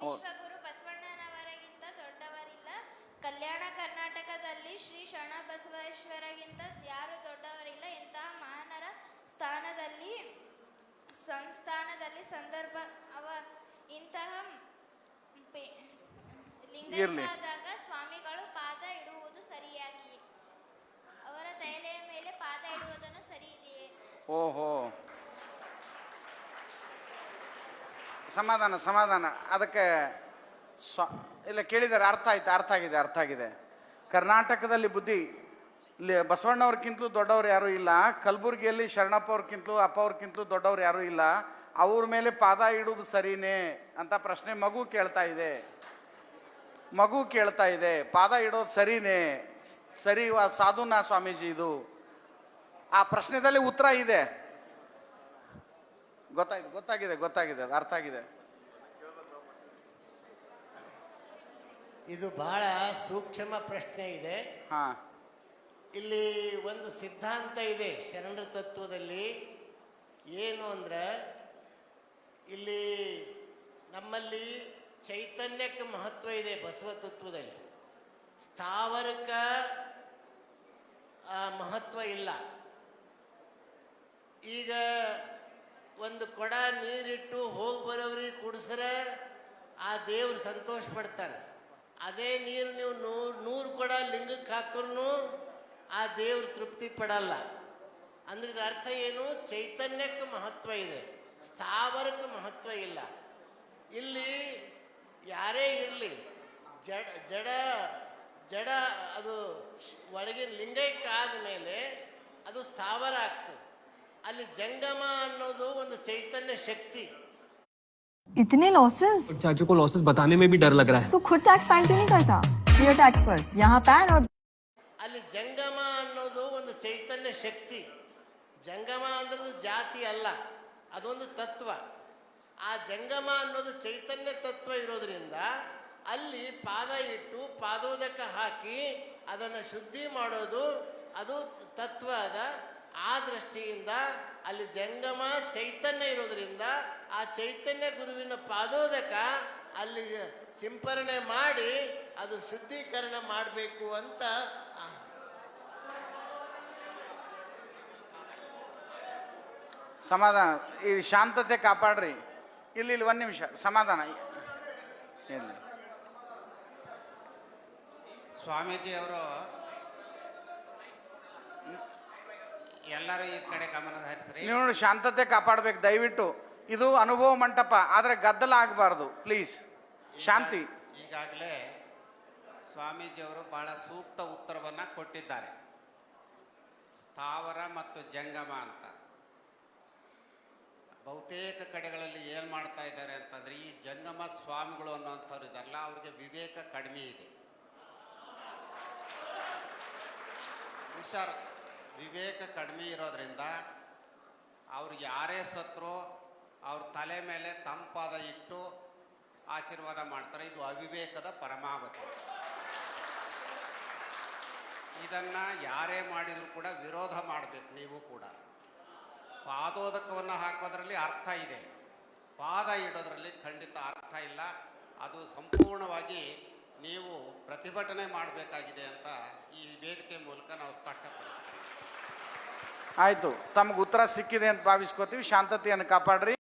ವಿಶ್ವಗುರು ಬಸವಣ್ಣನವರಿಗಿಂತ ದೊಡ್ಡವರಿಲ್ಲ. ಕಲ್ಯಾಣ ಕರ್ನಾಟಕದಲ್ಲಿ ಶ್ರೀ ಶರಣ ಬಸವೇಶ್ವರಗಿಂತ ಯಾರು ದೊಡ್ಡವರಿಲ್ಲ. ಇಂತಹ ಮಹಾನರ ಸ್ಥಾನದಲ್ಲಿ ಸಂಸ್ಥಾನದಲ್ಲಿ ಸಂದರ್ಭ ಅವ ಇಂತಹ ಲಿಂಗಾದಾಗ ಸ್ವಾಮಿಗಳು ಪಾದ ಇಡುವುದು ಸರಿಯಾಗಿ ಅವರ ತೈಲೆಯ ಮೇಲೆ ಪಾದ ಇಡುವುದನ್ನು ಸರಿ ಇದೆಯೇ? ಓಹೋ. ಸಮಾಧಾನ ಸಮಾಧಾನ. ಅದಕ್ಕೆ ಸ್ವ, ಇಲ್ಲ ಕೇಳಿದ್ದಾರೆ ಅರ್ಥ ಆಯ್ತು, ಅರ್ಥ ಆಗಿದೆ ಅರ್ಥ ಆಗಿದೆ. ಕರ್ನಾಟಕದಲ್ಲಿ ಬುದ್ಧಿ, ಇಲ್ಲಿ ಬಸವಣ್ಣವ್ರಕ್ಕಿಂತಲೂ ದೊಡ್ಡವ್ರು ಯಾರೂ ಇಲ್ಲ. ಕಲಬುರಗಿಯಲ್ಲಿ ಶರಣಪ್ಪ ಅವ್ರಕ್ಕಿಂತಲೂ, ಅಪ್ಪ ಅವ್ರಕ್ಕಿಂತಲೂ ದೊಡ್ಡವ್ರು ಯಾರೂ ಇಲ್ಲ. ಅವ್ರ ಮೇಲೆ ಪಾದ ಇಡುವುದು ಸರಿನೇ ಅಂತ ಪ್ರಶ್ನೆ ಮಗು ಕೇಳ್ತಾ ಇದೆ. ಮಗು ಕೇಳ್ತಾ ಇದೆ, ಪಾದ ಇಡೋದು ಸರಿನೇ. ಸರಿ ಸಾಧುನಾ ಸ್ವಾಮೀಜಿ ಇದು. ಆ ಪ್ರಶ್ನೆದಲ್ಲಿ ಉತ್ತರ ಇದೆ. ಗೊತ್ತಾಯ್ತು ಗೊತ್ತಾಗಿದೆ ಗೊತ್ತಾಗಿದೆ ಅದು ಅರ್ಥ ಆಗಿದೆ. ಇದು ಬಹಳ ಸೂಕ್ಷ್ಮ ಪ್ರಶ್ನೆ ಇದೆ. ಹಾ. ಇಲ್ಲಿ ಒಂದು ಸಿದ್ಧಾಂತ ಇದೆ ಶರಣರ ತತ್ವದಲ್ಲಿ. ಏನು ಅಂದ್ರೆ ಇಲ್ಲಿ ನಮ್ಮಲ್ಲಿ ಚೈತನ್ಯಕ್ಕೆ ಮಹತ್ವ ಇದೆ ಬಸವ ತತ್ವದಲ್ಲಿ. ಸ್ಥಾವರಕ ಮಹತ್ವ ಇಲ್ಲ. ಈಗ ಒಂದು ಕೊಡ ನೀರಿಟ್ಟು ಹೋಗಿ ಬರೋವ್ರಿಗೆ ಕುಡಿಸ್ರೆ ಆ ದೇವ್ರು ಸಂತೋಷ ಪಡ್ತಾನೆ ಅದೇ ನೀರು ನೀವು ನೂರು ನೂರು ಕೊಡ ಲಿಂಗಕ್ಕೆ ಹಾಕ್ರೂ ಆ ದೇವ್ರು ತೃಪ್ತಿ ಪಡಲ್ಲ. ಅಂದ್ರೆ ಇದರ ಅರ್ಥ ಏನು? ಚೈತನ್ಯಕ್ಕೆ ಮಹತ್ವ ಇದೆ. ಸ್ಥಾವರಕ್ಕೆ ಮಹತ್ವ ಇಲ್ಲ. ಇಲ್ಲಿ ಯಾರೇ ಇರಲಿ, ಜಡ ಜಡ ಜಡ ಅದು ಒಳಗಿನ ಲಿಂಗೈಕ್ಯ ಆದಮೇಲೆ ಅದು ಸ್ಥಾವರ ಆಗ್ತದೆ. ಅಲ್ಲಿ ಜಂಗಮ ಅನ್ನೋದು ಒಂದು ಚೈತನ್ಯ ಶಕ್ತಿ इतने लॉसेस चाचू को लॉसेस बताने में भी डर लग रहा है तो खुद टैक्स फाइल क्यों नहीं करता क्लियर टैक्स पर यहाँ पैन और ಅಲ್ಲಿ ಜಂಗಮ ಅನ್ನೋದು ಒಂದು ಚೈತನ್ಯ ಶಕ್ತಿ ಜಂಗಮ ಅಂದ್ರದು ಜಾತಿ ಅಲ್ಲ ಅದೊಂದು ತತ್ವ ಆ ಜಂಗಮ ಅನ್ನೋದು ಚೈತನ್ಯ ತತ್ವ ಇರೋದ್ರಿಂದ ಅಲ್ಲಿ ಪಾದ ಇಟ್ಟು ಪಾದೋದಕ ಹಾಕಿ ಅದನ್ನು ಶುದ್ಧಿ ಮಾಡೋದು ಅದು ತತ್ವ ಅದ ಆ ದೃಷ್ಟಿಯಿಂದ ಅಲ್ಲಿ ಜಂಗಮ ಚೈತನ್ಯ ಇರೋದರಿಂದ ಆ ಚೈತನ್ಯ ಗುರುವಿನ ಪಾದೋದಕ ಅಲ್ಲಿ ಸಿಂಪರಣೆ ಮಾಡಿ ಅದು ಶುದ್ಧೀಕರಣ ಮಾಡಬೇಕು ಅಂತ ಸಮಾಧಾನ. ಈ ಶಾಂತತೆ ಕಾಪಾಡ್ರಿ. ಇಲ್ಲಿ ಇಲ್ಲಿ ಒಂದು ನಿಮಿಷ. ಸಮಾಧಾನ. ಸ್ವಾಮೀಜಿ ಸ್ವಾಮೀಜಿಯವರು ಎಲ್ಲರೂ ಈ ಕಡೆ ಗಮನ ಹರಿಸ್ರಿ. ನೀವು ಶಾಂತತೆ ಕಾಪಾಡ್ಬೇಕು ದಯವಿಟ್ಟು. ಇದು ಅನುಭವ ಮಂಟಪ ಆದರೆ ಗದ್ದಲ ಆಗಬಾರ್ದು ಪ್ಲೀಸ್ ಶಾಂತಿ. ಈಗಾಗಲೇ ಸ್ವಾಮೀಜಿಯವರು ಬಹಳ ಸೂಕ್ತ ಉತ್ತರವನ್ನು ಕೊಟ್ಟಿದ್ದಾರೆ. ಸ್ಥಾವರ ಮತ್ತು ಜಂಗಮ ಅಂತ. ಬಹುತೇಕ ಕಡೆಗಳಲ್ಲಿ ಏನು ಮಾಡ್ತಾ ಇದ್ದಾರೆ ಅಂತಂದ್ರೆ ಈ ಜಂಗಮ ಸ್ವಾಮಿಗಳು ಅನ್ನೋಂಥವ್ರು ಇದಾರಲ್ಲ ಅವ್ರಿಗೆ ವಿವೇಕ ಕಡಿಮೆ ಇದೆ. ಹುಷಾರ್. ವಿವೇಕ ಕಡಿಮೆ ಇರೋದ್ರಿಂದ ಅವ್ರಿಗೆ ಯಾರೇ ಸತ್ರು ಅವ್ರ ತಲೆ ಮೇಲೆ ತಂಪಾದ ಇಟ್ಟು ಆಶೀರ್ವಾದ ಮಾಡ್ತಾರೆ. ಇದು ಅವಿವೇಕದ ಪರಮಾವಧಿ. ಇದನ್ನು ಯಾರೇ ಮಾಡಿದರೂ ಕೂಡ ವಿರೋಧ ಮಾಡಬೇಕು ನೀವು ಕೂಡ. ಪಾದೋದಕವನ್ನು ಹಾಕೋದ್ರಲ್ಲಿ ಅರ್ಥ ಇದೆ. ಪಾದ ಇಡೋದ್ರಲ್ಲಿ ಖಂಡಿತ ಅರ್ಥ ಇಲ್ಲ. ಅದು ಸಂಪೂರ್ಣವಾಗಿ ನೀವು ಪ್ರತಿಭಟನೆ ಮಾಡಬೇಕಾಗಿದೆ ಅಂತ ಈ ಆಯಿತು. ತಮ್ಗೆ ಉತ್ತರ ಸಿಕ್ಕಿದೆ ಅಂತ ಭಾವಿಸ್ಕೋತೀವಿ. ಶಾಂತತೆಯನ್ನು ಕಾಪಾಡ್ರಿ.